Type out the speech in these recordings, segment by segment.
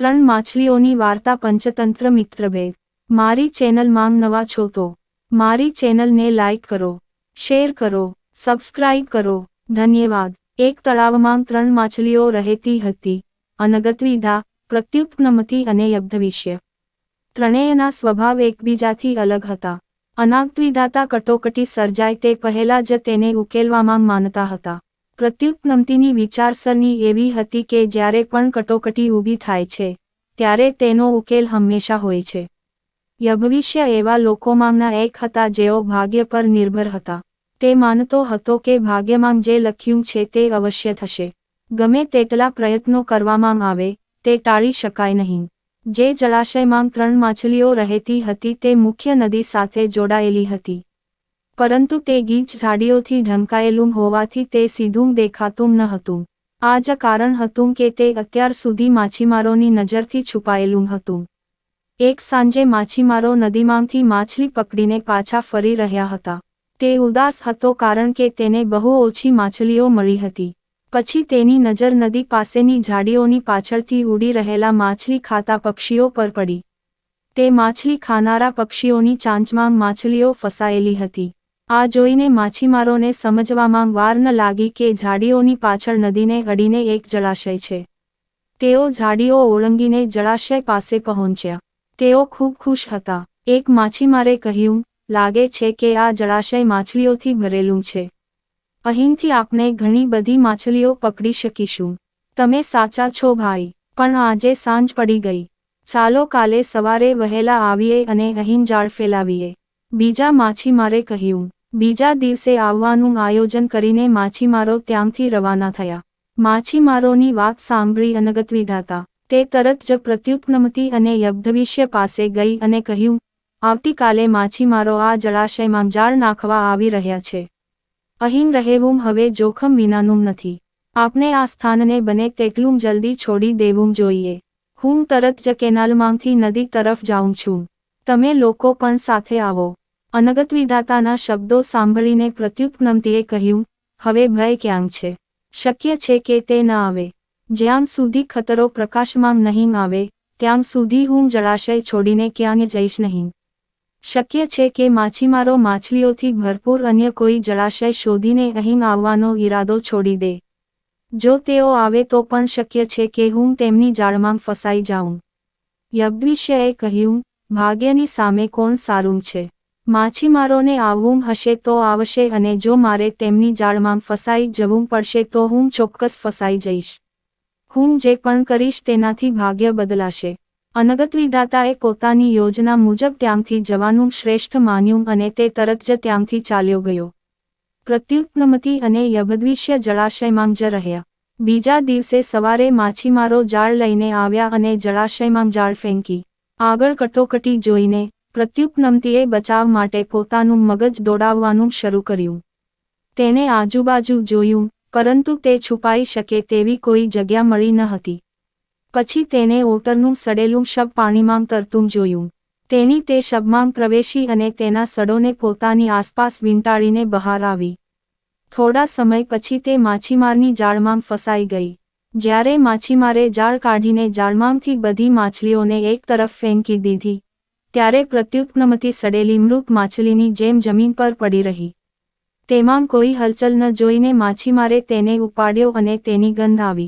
ત્રણ માછલીઓની વાર્તા પંચતંત્ર મિત્રભેદ મારી ચેનલમાં નવા છો તો મારી ચેનલને લાઇક કરો, શેર કરો, સબસ્ક્રાઇબ કરો. ધન્યવાદ. એક તળાવમાં ત્રણ માછલીઓ રહેતી હતી. અનગતવિધા, પ્રત્યુપનમતી અને યબ્ધવિષ્ય ત્રણેયના સ્વભાવ એકબીજાથી અલગ હતા. અનાગતવિધાતા કટોકટી સર્જાય તે પહેલા જ તેને ઉકેલવામાં માનતા હતા. પ્રત્યુત્પન્નમતીની વિચારસરણી એવી હતી કે જ્યારે પણ કટોકટી ઊભી થાય છે, ત્યારે તેનો ઉકેલ હંમેશા હોય છે. યભવિષ્ય એવા લોકોમાંના એક હતા જેઓ ભાગ્ય પર નિર્ભર હતા. તે માનતો હતો કે ભાગ્યમાં જે લખ્યું છે તે અવશ્ય થશે. ગમે તેટલા પ્રયત્નો કરવામાં આવે, તે ટાળી શકાય નહીં. જે જળાશયમાં ત્રણ માછલીઓ રહેતી હતી તે મુખ્ય નદી સાથે જોડાયેલી હતી. પરંતુ તે ગીચ ઝાડીઓથી ઢંકાયેલું હોવાથી તે સીધું દેખાતું ન હતું. આ જ કારણ હતું કે તે અત્યાર સુધી માછીમારોની નજરથી છુપાયેલું હતું. એક સાંજે માછીમારો નદીમાંથી માછલી પકડીને પાછા ફરી રહ્યા હતા. તે ઉદાસ હતો કારણ કે તેને બહુ ઓછી માછલીઓ મળી હતી. પછી તેની નજર નદી પાસેની ઝાડીઓની પાછળથી ઉડી રહેલા માછલી ખાતા પક્ષીઓ પર પડી. તે માછલી ખાનારા પક્ષીઓની ચાંચમાં માછલીઓ ફસાયેલી હતી. આ જોઈને માછીમારોને સમજવામાં વાર ન લાગી કે ઝાડીઓની પાછળ નદીને અડીને એક જળાશય છે. તેઓ ઝાડીઓ ઓળંગીને જળાશય પાસે પહોંચ્યા. તેઓ ખૂબ ખુશ હતા. એક માછીમારે કહ્યું, લાગે છે કે આ જળાશય માછલીઓથી ભરેલું છે. અહીંથી આપણે ઘણી બધી માછલીઓ પકડી શકીશું. તમે સાચા છો ભાઈ, પણ આજે સાંજ પડી ગઈ. ચાલો કાલે સવારે વહેલા આવીએ અને અહીં જાળ ફેલાવીએ. બીજા માછીમારે કહ્યું બીજા દિવસે આવવાનું આયોજન કરીને માછીમારો ત્યાંથી રવાના થયા. માછીમારોની વાત સાંભળી અનગત વિધાતા તે તરત જ પ્રત્યુત્પન્નમતી અને યબ્ધવિષ્ય પાસે ગઈ અને કહ્યું, આવતીકાલે માછીમારો આ જળાશયમાં જાળ નાખવા આવી રહ્યા છે. અહીં રહેવું હવે જોખમ વિનાનું નથી. આપણે આ સ્થાનને બને તેટલું જલ્દી છોડી દેવું જોઈએ. હું તરત જ કેનાલમાંથી નદી તરફ જાઉં છું. તમે લોકો પણ સાથે આવો. અનગત વિધાતાના શબ્દો સાંભળીને પ્રત્યુત્પન્નમતીએ કહ્યું, હવે ભય ક્યાંક છે? શક્ય છે કે તે ન આવે. જ્યાં સુધી ખતરો પ્રકાશમાં નહીં આવે, ત્યાં સુધી હું જળાશય છોડીને ક્યાંય જઈશ નહીં. શક્ય છે કે માછીમારો માછલીઓથી ભરપૂર અન્ય કોઈ જળાશય શોધીને અહીં આવવાનો ઈરાદો છોડી દે. જો તેઓ આવે તો પણ શક્ય છે કે હું તેમની જાળમાં ફસાઈ જાઉં. યજ્ઞિષ્યએ કહ્યું, ભાગ્યની સામે કોણ સારું છે? માછીમારોને આવવું હશે તો આવશે અને જો મારે તેમની જાળમાં ફસાઈ જવું પડશે તો હું ચોક્કસ ફસાઈ જઈશ. હું જે પણ કરીશ તેનાથી ભાગ્ય બદલાશે. અનગત વિધાતાએ પોતાની યોજના મુજબ ત્યાંથી જવાનું શ્રેષ્ઠ માન્યું અને તે તરત જ ત્યાંથી ચાલ્યો ગયો. પ્રત્યુત્નમતી અને યભદ્વિષ્ય જળાશયમાં જ રહ્યા. બીજા દિવસે સવારે માછીમારો જાળ લઈને આવ્યા અને જળાશયમાં જાળ ફેંકી. આગળ કટોકટી જોઈને પ્રત્યુત્પન્નમતીએ બચાવ માટે પોતાનું મગજ દોડાવવાનું શરૂ કર્યું. તેને આજુબાજુ જોયું, પરંતુ તે છુપાઈ શકે તેવી કોઈ જગ્યા મળી ન હતી. પછી તેને ઓટરનું સડેલું શબ પાણીમાં તરતું જોયું. તેની તે શબમાં પ્રવેશી અને તેના સડોને પોતાની આસપાસ વીંટાળીને બહાર આવી. થોડા સમય પછી તે માછીમારની જાળમાં ફસાઈ ગઈ. જ્યારે માછીમારે જાળ કાઢીને જાળમાંથી બધી માછલીઓને એક તરફ ફેંકી દીધી ત્યારે પ્રત્યુત્પન્નમતી સડેલી મૃત માછલીની જેમ જમીન પર પડી રહી. તેમાં કોઈ હલચલ ન જોઈને માછીમારે તેને ઉપાડ્યો અને તેની ગંધ આવી.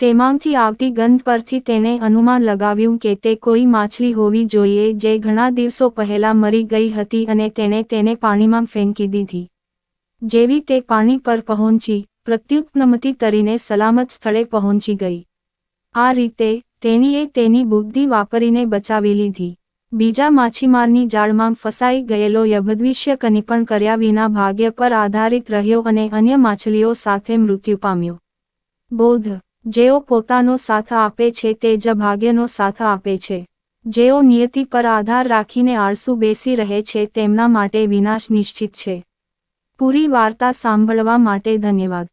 તેમાંથી આવતી ગંધ પરથી તેને અનુમાન લગાવ્યું કે તે કોઈ માછલી હોવી જોઈએ જે ઘણા દિવસો પહેલા મરી ગઈ હતી અને તેને તેને પાણીમાં ફેંકી દીધી. જેવી તે પાણી પર પહોંચી પ્રત્યુત્પન્નમતી તરીને સલામત સ્થળે પહોંચી ગઈ. આ રીતે તેણીએ તેની બુદ્ધિ વાપરીને બચાવી લીધી. બીજા માછીમારની જાળમાં ફસાઈ ગયેલો યભદ્વિષ્ય કનિપણ કર્યા વિના ભાગ્ય પર આધારિત રહ્યો અને અન્ય માછલીઓ સાથે મૃત્યુ પામ્યો. બોધ જેઓ પોતાનો સાથ આપે છે તે જ ભાગ્યનો સાથ આપે છે. જેઓ નિયતિ પર આધાર રાખીને આળસુ બેસી રહે છે તેમના માટે વિનાશ નિશ્ચિત છે. પૂરી વાર્તા સાંભળવા માટે ધન્યવાદ.